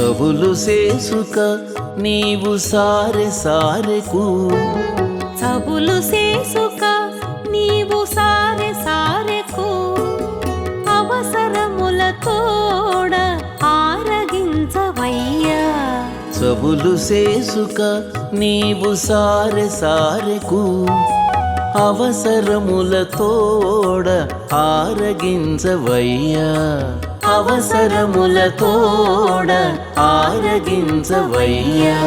చవులు సేసుక నీవు సారె సారెకు. చబులు సేసుక నీవు సారె సారెకు. అవసరముల తోడ ఆరగించవయ్యా. చవులు సేసుక నీవు సారె సారెకు. అవసరముల తోడ ఆరగించవయ్యా. అవసరముల తోడ ఆరగించవయ్యా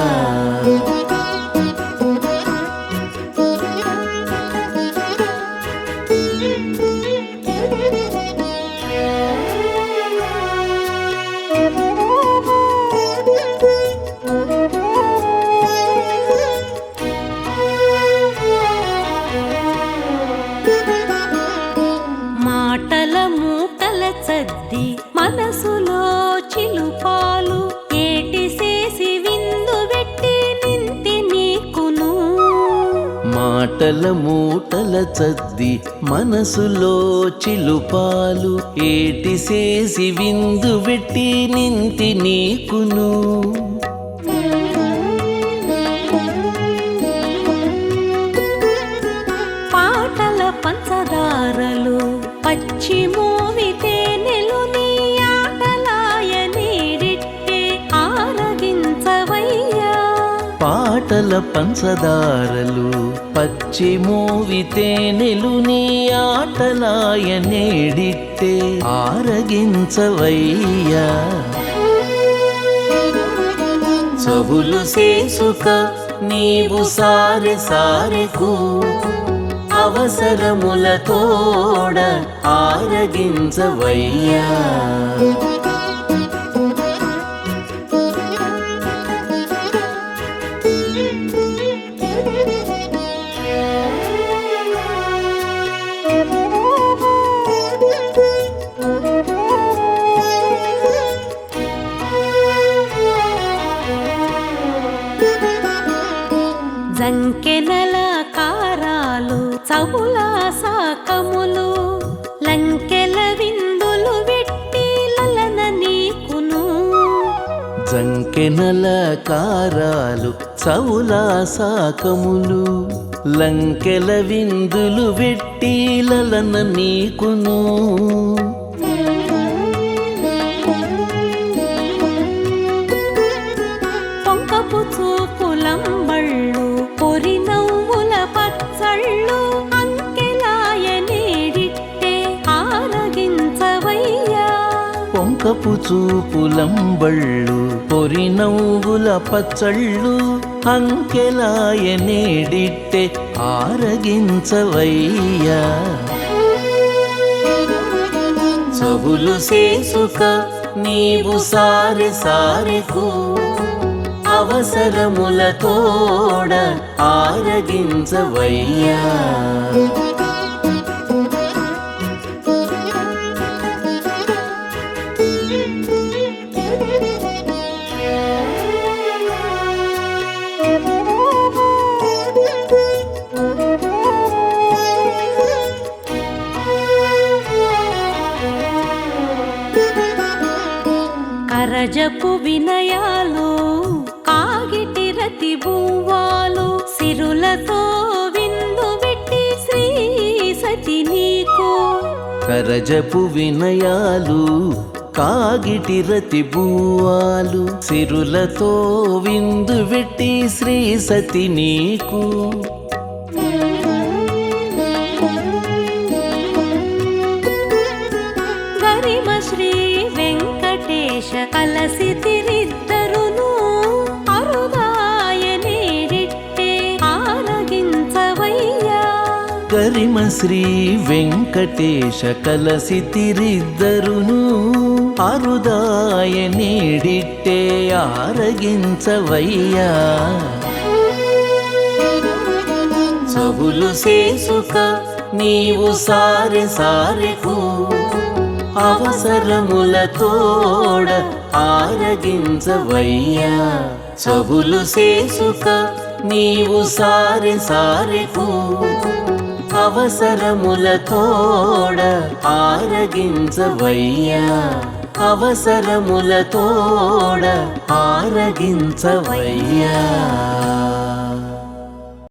మాటల మూటల చద్ది మనసులో చిలుపాలు ఏటి చేసి విందు పెట్టి నింతి నీకును. మాటల మూటల చద్ది మనసులో చిలుపాలు ఏటి చేసి విందు పెట్టి నింతి నీకును. పాటల పంచదారలు పచ్చి మోవితే పాటల పంచదారలు పచ్చి మూవితే నీ ఆటలాయ నేడిట్టే ఆరగించవయ్యా. చవులు సేసుక నీవు సారె సారెకు అవసరముల తోడ ఆరగించవయ్యా. బహుళాసాకములు లంకెల విందులు వెట్టి లలన నీకును. జంకెనల కారాలు చవుల లంకెల విందులు వెట్టి లలన నీకును. పొంకపు చూపులంబళ్ళు పొరి నవ్వుల పచ్చళ్ళు అంకెలాయ నేడిట్టే ఆరగించవయ్యా. చవులు సేసుక నీవు సారె సారెకు అవసరముల తోడ ఆరగించవయ్యా. కరజపు వినయాలు కాగిటి రతి బువ్వాలు సిరులతో విందు పెట్టి శ్రీ సతి నీకు. కరజపు వినయాలు కాగిటి రతి బూవాలు సిరులతో విందు వెట్టి శ్రీ సతి నీకు. గరిమ శ్రీ వెంకటేశ కలసి తిరిద్దరును అరుదాయ నేడిట్టే ఆరగించవయ్యా. చవులు సేసుక నీవు సారి సారెకు అవసరముల తోడ ఆరగించవయ్యా. చవులు సేసుక నీవు సారి సారెకు అవసరముల తోడ ఆరగించవయ్యా. అవసరముల తోడ ఆరగించవయ్యా.